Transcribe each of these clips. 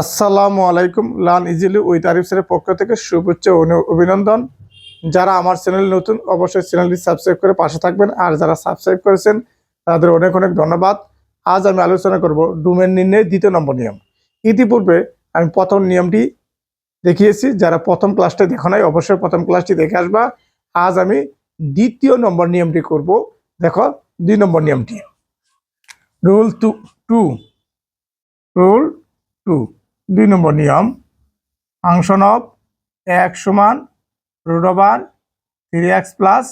আসসালামু আলাইকুম। লান easily with Arif স্যারের পক্ষ থেকে শুভেচ্ছা অভিনন্দন। যারা আমার চ্যানেল নতুন, অবশ্যই চ্যানেলটি সাবস্ক্রাইব করে পাশে থাকবেন। আর যারা সাবস্ক্রাইব করেছেন, তাদের অনেক অনেক ধন্যবাদ। আজ আমি আলোচনা করব ডোমেন নির্ণয়ের দ্বিতীয় নম্বর নিয়ম। ইতিপূর্বে আমি প্রথম নিয়মটি দেখিয়েছি। যারা প্রথম ক্লাসটা দেখো নাই, অবশ্যই প্রথম ক্লাসটি দেখে আসবা। আজ আমি দ্বিতীয় নম্বর নিয়মটি করব। দেখো, দুই নম্বর নিয়মটি। Rule two two. Rule two. দুই নম্বর নিয়ম। ফাংশন অফ এক সমান root three x plus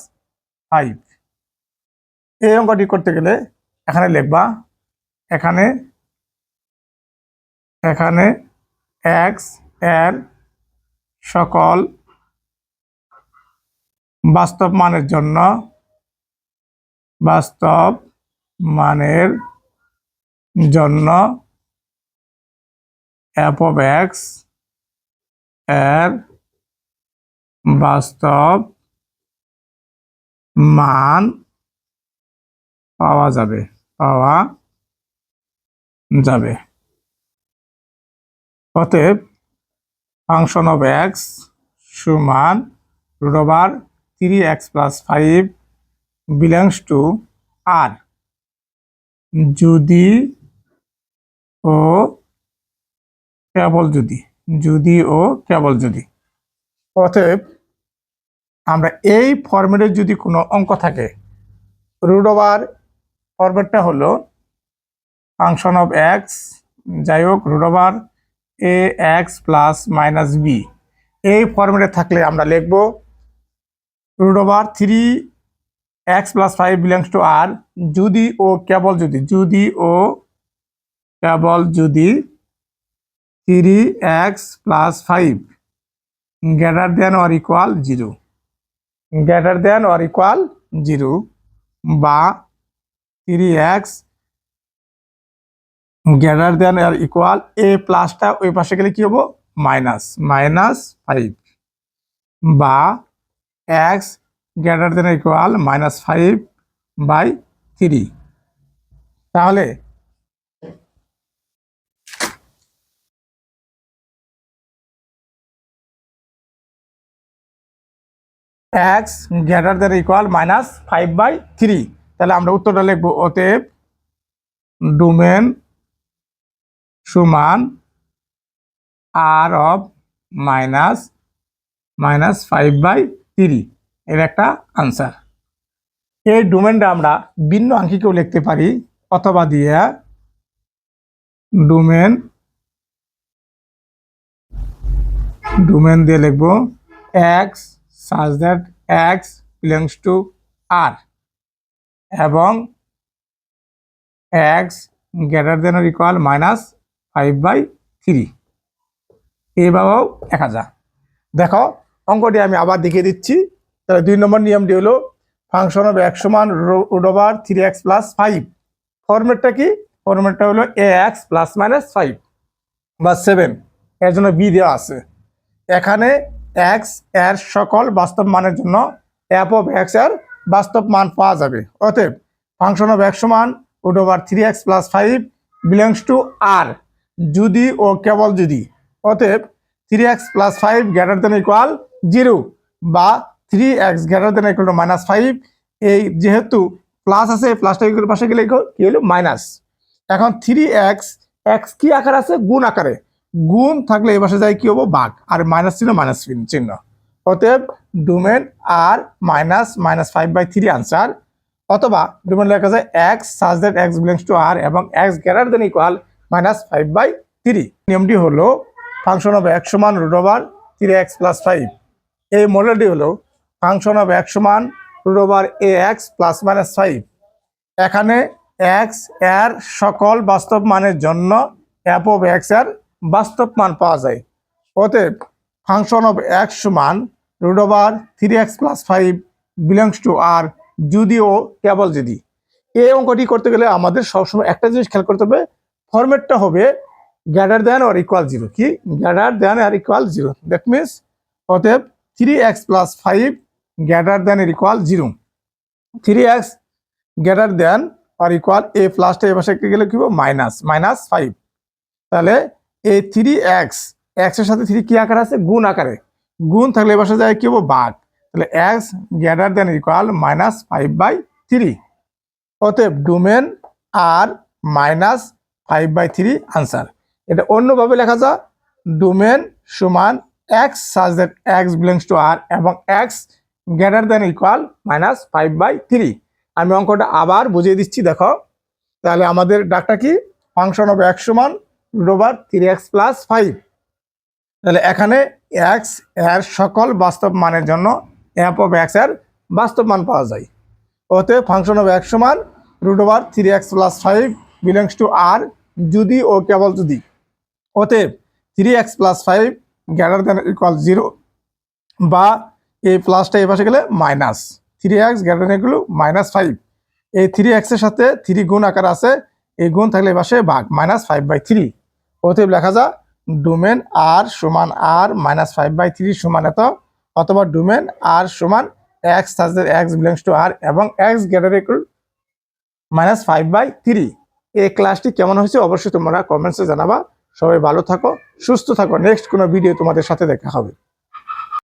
five. এই অঙ্কটি করতে গেলে এখানে লিখবা, এখানে এখানে এক্সের সকল বাস্তব মানের জন্য, বাস্তব মানের জন্য এফ অফ এক্সের বাস্তব মান পাওয়া যাবে পাওয়া যাবে। অতএব ফাংশন অফ এক্স সমান root three x plus five belongs to R যদি ও কেবল যদি যদি ও কেবল যদি। অতএব আমরা এই ফর্মেটের যদি কোনো অঙ্ক থাকে রুট ওভার ফর্মেটটা হলো ফাংশন অফ এক্স যাই হোক root over a x plus minus b এই ফর্মেটে থাকলে আমরা লিখব root over three x plus five belongs to R যদি ও কেবল যদি যদি ও কেবল যদি three x plus five greater than or equal zero greater than or equal zero বা three x greater than or equal এ প্লাসটা ওই পাশে গেলে কি হব? মাইনাস মাইনাস ফাইভ বা x greater than equal minus five by three তাহলে x greater than equal minus five by three. তাহলে আমরা উত্তরটা লিখব অতএব ডোমেন সমান R of minus minus five by three এর একটা আনসার। এই ডোমেনটা আমরা ভিন্ন আঙ্কিকেও লিখতে পারি অথবা দিয়ে ডোমেন ডোমেন দিয়ে লিখব x such that x belongs to r এবং x greater than or equal minus five by three এইভাবেও দেখা যায়। দেখো, অঙ্কটি আমি আবার দেখিয়ে দিচ্ছি। তাহলে দুই নম্বর নিয়মটি হলো ফাংশন অফ এক সমান root over three x plus five ফরম্যাটটা কি? ফরম্যাটটা হলো a x plus minus five বা সেভেন এর জন্য বি দেওয়া আছে। এখানে এক্সের সকল বাস্তব মানের জন্য এফ অফ এক্সের বাস্তব মান পাওয়া যাবে। অতএব ফাংশন অফ এক্স সমান root over three x plus five belongs to R যদি ও কেবল যদি। অতএব three x plus five greater than equal zero বা three x greater than equal to minus five এই যেহেতু প্লাস আছে প্লাসটা পাশে গেলে কি হলো? মাইনাস এখন থ্রি এক্স এক্স কি আকার আছে? গুণ আকারে। গুণ থাকলে এই পাশে যায় কি হব? বাঘ। আর মাইনাস চিহ্ন মাইনাস চিহ্ন অতএব domain R minus minus five by three answer অথবা ডোমেন লেখা যায় x such that x belongs to R এবং x greater than equal minus five by three নিয়মটি হলো ফাংশন অফ এক সমান root over three x plus five এই মডেলটি হলো ফাংশন অফ এক সমান root over a x plus minus five এখানে এক্সের সকল বাস্তব মানের জন্য এফ অফ এক্সের বাস্তব মান পাওয়া যায়। অতএব ফাংশন অফ এক্স সমান root over three x plus five belongs to R যদিও কেবল যদি। এই অঙ্কটি করতে গেলে আমাদের সবসময় একটা জিনিস খেয়াল করতে হবে ফরম্যাটটা হবে গ্যাডার দেন আর ইকুয়াল জিরো কি? Greater than or equal zero that means অতএব three x plus five greater than or equal zero three x greater than or equal এ প্লাসটা এ পাশে গেলে কি হবে? মাইনাস মাইনাস ফাইভ তাহলে এই থ্রি এক্স এক্সের সাথে থ্রি কি আকার আছে? গুণ আকারে। গুণ থাকলে এবার যায় কি হব? বাঘ তাহলে x greater than equal minus five by three অতএব domain R minus five by three answer এটা অন্যভাবে লেখা যায় ডোমেন সমান x such that x belongs to R এবং x greater than equal minus five by three আমি অঙ্কটা আবার বুঝিয়ে দিচ্ছি, দেখো। তাহলে আমাদের ডাকটা কি? ফাংশন হবে এক্স সমান over three x plus five তাহলে এখানে এক্সের সকল বাস্তব মানের জন্য অ্যাপ অফ এক্সের বাস্তব মান পাওয়া যায়। অতএব ফাংশন অফ এক্স সমান root over three x plus five belongs to R যদি ও কেবল যদি। অতএব three x plus five greater than equal zero বা এই প্লাসটা এই পাশে গেলে minus three x greater than equal minus five এই থ্রি এক্সের সাথে থ্রি গুণ আকার আছে, এই গুণ থাকলে এই পাশে ভাগ মাইনাস ফাইভ বাই থ্রি অতএব লেখা যা ডোমেন আর সমান R minus five by three সমান এত, অথবা ডোমেন আর সমান এক্স সাজের এক্স বিলংস টু আর এবং x greater equal minus five by three এই ক্লাসটি কেমন হয়েছে অবশ্যই তোমরা কমেন্টসে জানাবা। সবাই ভালো থাকো, সুস্থ থাকো। নেক্সট কোনো ভিডিও তোমাদের সাথে দেখা হবে।